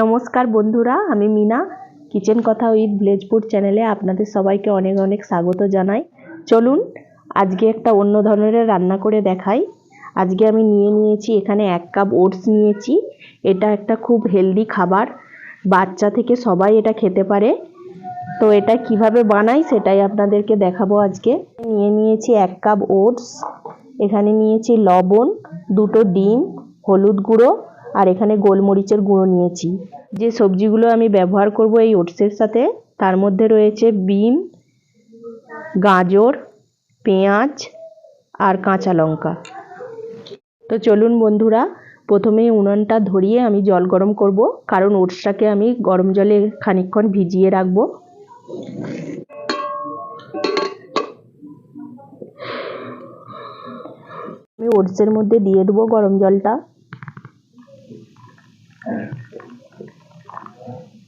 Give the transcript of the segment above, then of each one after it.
নমস্কার বন্ধুরা, আমি মিনা। কিচেন কথা উইথ ভিলেজপুর চ্যানেলে আপনাদের সবাইকে অনেক অনেক স্বাগত জানাই। চলুন, আজকে একটা অন্য ধরনের রান্না করে দেখাই। আজকে আমি নিয়ে নিয়েছি এখানে এক কাপ ওটস নিয়েছি। এটা একটা খুব হেলদি খাবার। বাচ্চা থেকে সবাই এটা খেতে পারে। তো এটা কীভাবে বানাই সেটাই আপনাদেরকে দেখাবো আজকে। নিয়ে নিয়েছি এক কাপ ওটস। এখানে নিয়েছি লবণ, দুটো ডিম, হলুদ গুঁড়ো আর এখানে গোলমরিচের গুঁড়ো নিয়েছি। যে সবজিগুলো আমি ব্যবহার করব এই ওটসের সাথে, তার মধ্যে রয়েছে বিন, গাজর, পেঁয়াজ আর কাঁচা লঙ্কা। তো চলুন বন্ধুরা, প্রথমে উনুনটা ধরিয়ে আমি জল গরম করব, কারণ ওটসটাকে আমি গরম জলে খানিকক্ষণ ভিজিয়ে রাখব। আমি ওটসের মধ্যে দিয়ে দেবো গরম জলটা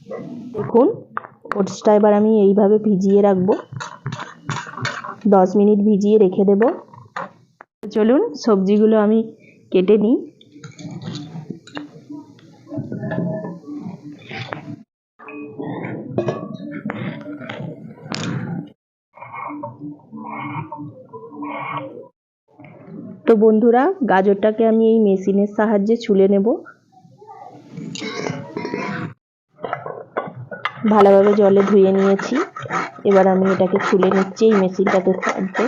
দেখুন ওটসটা এবার আমি এইভাবে ভিজিয়ে রাখব। দশ মিনিট ভিজিয়ে রেখে দেব। চলুন, সবজিগুলো আমি কেটে নিই। তো বন্ধুরা, গাজরটাকে আমি এই মেশিনের সাহায্যে ছুলে নেব। ভালোভাবে জলে ধুয়ে নিয়েছি। এবার আমি এটাকে ছুলে নিচ্ছি, এই মেশিনটাকে সাহায্যে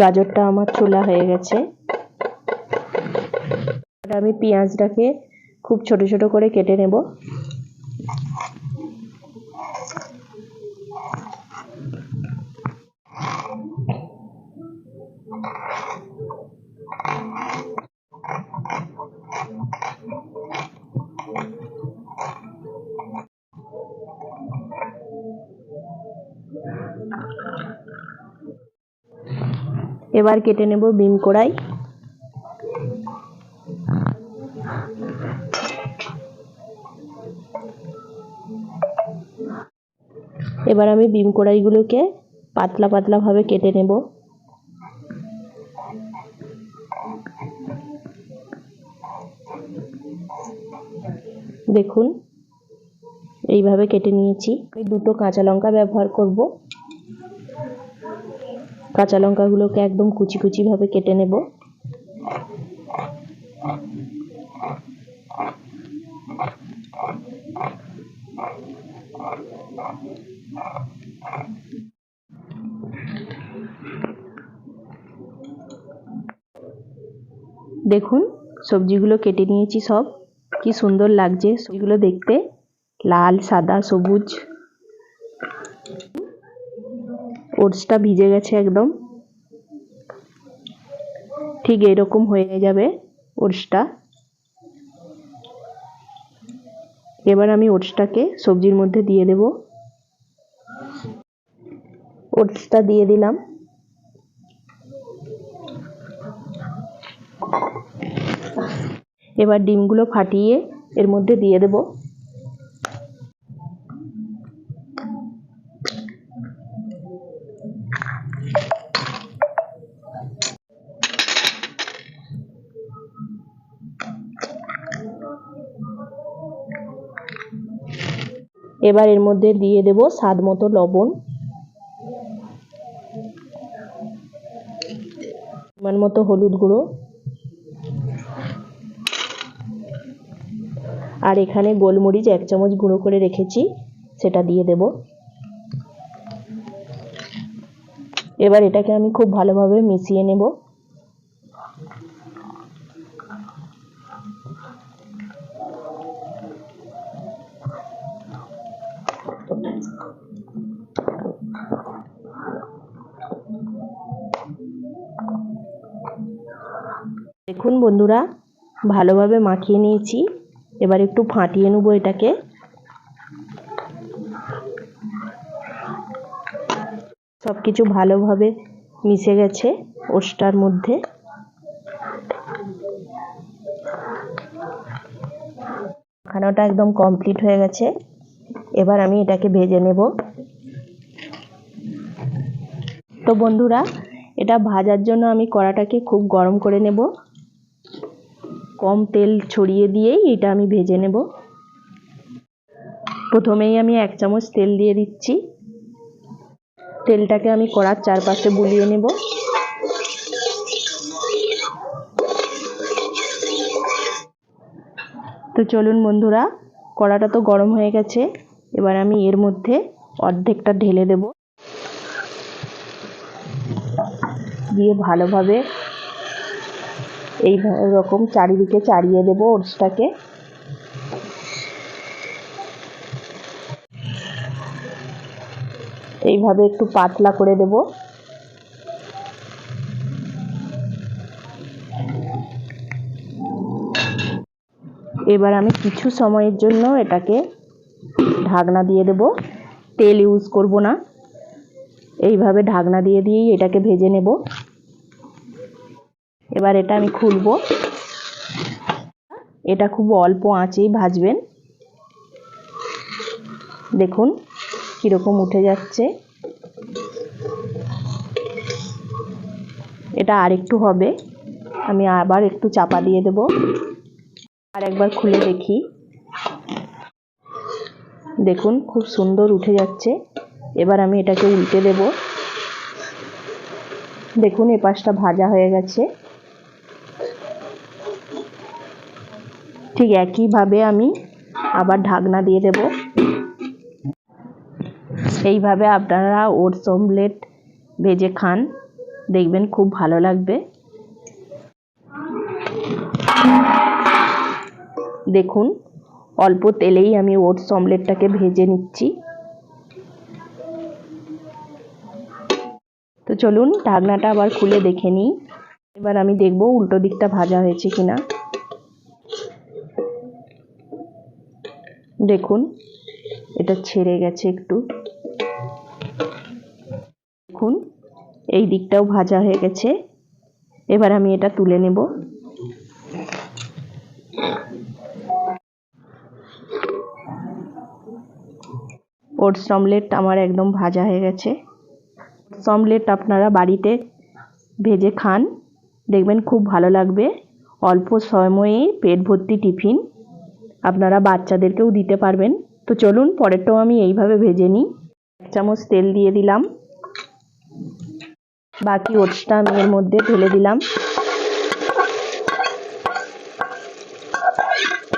গাজরটা আমার ছোলা হয়ে গেছে। আমি পেঁয়াজটাকে খুব ছোট ছোট করে কেটে নেব। এবার কেটে নেব বিম কড়াই। এবার আমি বিম কড়াইগুলোকে পাতলা পাতলা ভাবে কেটে নেব। দেখুন, এইভাবে কেটে নিয়েছি। আমি দুটো কাঁচা লঙ্কা ব্যবহার করব। কাঁচা লঙ্কাগুলোকে একদম কুচি কুচি ভাবে কেটে নেব। দেখুন, সবজিগুলো কেটে নিয়েছি সব। কি সুন্দর লাগছে সবজিগুলো দেখতে। লাল, সাদা, সবুজ। ওটসটা ভিজে গেছে একদম। ঠিক এরকম হয়ে যাবে ওটসটা। এবার আমি ওটসটাকে সবজির মধ্যে দিয়ে দেব। ওটসটা দিয়ে দিলাম। এবার ডিমগুলো ফাটিয়ে এর মধ্যে দিয়ে দেব। এবার এর মধ্যে দিয়ে দেব স্বাদ মতো লবণ। পরিমাণ মতো হলুদ গুঁড়ো। আর এখানে গোলমরিচ এক চামচ গুঁড়ো করে রেখেছি, সেটা দিয়ে দেব। এবার এটাকে আমি খুব ভালোভাবে মিশিয়ে নেব। দেখুন বন্ধুরা, ভালোভাবে মাখিয়ে নিয়েছি। এবার একটু ফাটিয়ে নেব এটাকে। সব কিছু ভালোভাবে মিশে গেছে ওটসটার মধ্যে। খানাটা একদম কমপ্লিট হয়ে গেছে। এবার আমি এটাকে ভেজে নেব। তো বন্ধুরা, এটা ভাজার জন্য আমি কড়াটাকে খুব গরম করে নেব। কম তেল ছড়িয়ে দিয়েই এটা আমি ভেজে নেব। প্রথমেই আমি এক চামচ তেল দিয়ে দিচ্ছি। তেলটাকে আমি কড়ার চারপাশে বুলিয়ে নেব। তো চলুন বন্ধুরা, কড়াটা তো গরম হয়ে গেছে। এবার আমি এর মধ্যে অর্ধেকটা ঢেলে দেব। দিয়ে ভালোভাবে এই রকম চারিদিকে চাড়িয়ে দেব ওটসটাকে। এইভাবে একটু পাতলা করে দেব। এবার আমি কিছু সময়ের জন্য এটাকে ঢাকনা দিয়ে দেব। তেল ইউজ করব না। এইভাবে ঢাকনা দিয়ে দিয়েই এটাকে ভেজে নেব। এবার এটা আমি খুলব। এটা খুব অল্প আঁচেই ভাজবেন। দেখুন কীরকম উঠে যাচ্ছে। এটা আরেকটু হবে। আমি আবার একটু চাপা দিয়ে দেব। আর একবার খুলে দেখি। দেখুন খুব সুন্দর উঠে যাচ্ছে। এবার আমি এটাকে উল্টে দেব। দেখুন এ পাশটা ভাজা হয়ে গেছে। ঠিক একইভাবে আমি আবার ঢাকনা দিয়ে দেব। এইভাবে আপনারা ওটস অমলেট ভেজে খান। দেখবেন খুব ভালো লাগবে। দেখুন, অল্প তেলেই আমি ওটস অমলেটটাকে ভেজে নিচ্ছি। তো চলুন, ঢাকনাটা আবার খুলে দেখে নিই। এবার আমি দেখব উল্টো দিকটা ভাজা হয়েছে কিনা। দেখুন, এটা ছেড়ে গেছে একটু। দেখুন, এই দিকটাও ভাজা হয়ে গেছে। এবার আমি এটা তুলে নেব। ওটস অমলেট আমার একদম ভাজা হয়ে গেছে। ওটস অমলেট আপনারা বাড়িতে ভেজে খান। দেখবেন খুব ভালো লাগবে। অল্প সময়ে পেট ভর্তি টিফিন। আপনারা বাচ্চাদেরকেও দিতে পারবেন। তো চলুন, পরেরটাও আমি এইভাবে ভেজে নিই। এক চামচ তেল দিয়ে দিলাম। বাকি ওটসটা আমি এর মধ্যে ঢেলে দিলাম।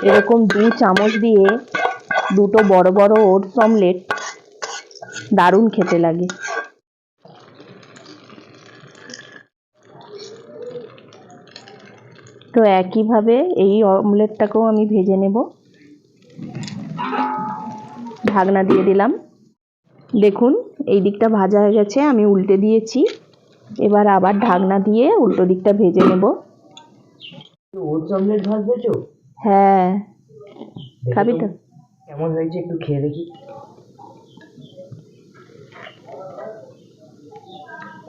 এরকম দু চামচ দিয়ে দুটো বড় বড় ওটস অমলেট দারুণ খেতে লাগে। তো একইভাবে এই অমলেটটাকেও আমি ভেজে নেব। ঢাকনা দিয়ে দিলাম। দেখুন এই দিকটা ভাজা হয়ে গেছে আমি উল্টে দিয়েছি। এবার আবার ঢাকনা দিয়ে উল্টো দিকটা ভেজে নেব। হ্যাঁ। খাবি তো কেমন হয়েছে একটু খেয়ে দেখি।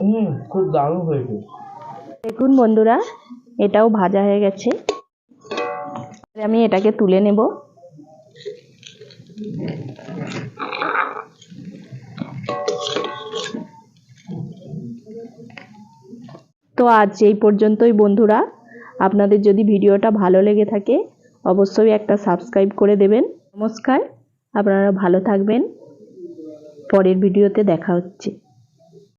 হুম খুব দারুণ হয়েছে। দেখুন বন্ধুরা এটাও ভাজা হয়ে গেছে। আমি এটাকে তুলে নেব। তো আজ এই পর্যন্তই বন্ধুরা। আপনাদের যদি ভিডিওটা ভালো লেগে থাকে, অবশ্যই একটা সাবস্ক্রাইব করে দেবেন। নমস্কার, আপনারা ভালো থাকবেন। পরের ভিডিওতে দেখা হচ্ছে।